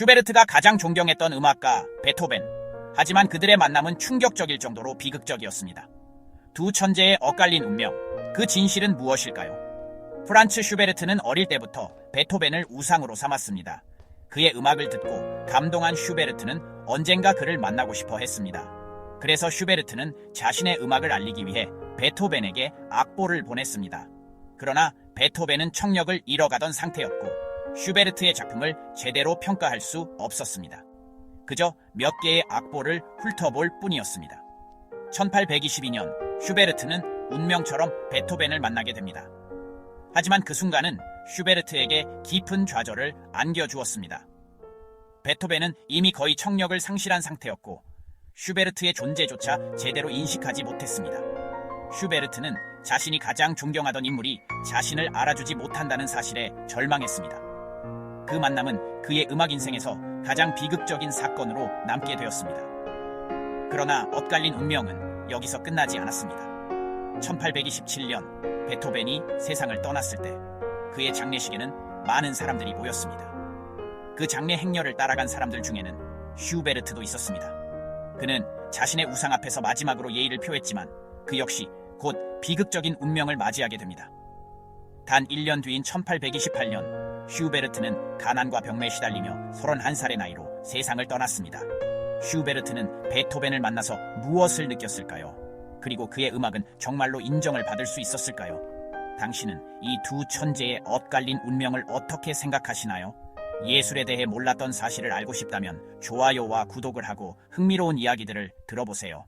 슈베르트가 가장 존경했던 음악가 베토벤. 하지만 그들의 만남은 충격적일 정도로 비극적이었습니다. 두 천재의 엇갈린 운명. 그 진실은 무엇일까요? 프란츠 슈베르트는 어릴 때부터 베토벤을 우상으로 삼았습니다. 그의 음악을 듣고 감동한 슈베르트는 언젠가 그를 만나고 싶어 했습니다. 그래서 슈베르트는 자신의 음악을 알리기 위해 베토벤에게 악보를 보냈습니다. 그러나 베토벤은 청력을 잃어가던 상태였고 슈베르트의 작품을 제대로 평가할 수 없었습니다. 그저 몇 개의 악보를 훑어볼 뿐이었습니다. 1822년 슈베르트는 운명처럼 베토벤을 만나게 됩니다. 하지만 그 순간은 슈베르트에게 깊은 좌절을 안겨주었습니다. 베토벤은 이미 거의 청력을 상실한 상태였고 슈베르트의 존재조차 제대로 인식하지 못했습니다. 슈베르트는 자신이 가장 존경하던 인물이 자신을 알아주지 못한다는 사실에 절망했습니다. 그 만남은 그의 음악 인생에서 가장 비극적인 사건으로 남게 되었습니다. 그러나 엇갈린 운명은 여기서 끝나지 않았습니다. 1827년 베토벤이 세상을 떠났을 때 그의 장례식에는 많은 사람들이 모였습니다. 그 장례 행렬을 따라간 사람들 중에는 슈베르트도 있었습니다. 그는 자신의 우상 앞에서 마지막으로 예의를 표했지만 그 역시 곧 비극적인 운명을 맞이하게 됩니다. 단 1년 뒤인 1828년 슈베르트는 가난과 병매에 시달리며 31살의 나이로 세상을 떠났습니다. 슈베르트는 베토벤을 만나서 무엇을 느꼈을까요? 그리고 그의 음악은 정말로 인정을 받을 수 있었을까요? 당신은 이 두 천재의 엇갈린 운명을 어떻게 생각하시나요? 예술에 대해 몰랐던 사실을 알고 싶다면 좋아요와 구독을 하고 흥미로운 이야기들을 들어보세요.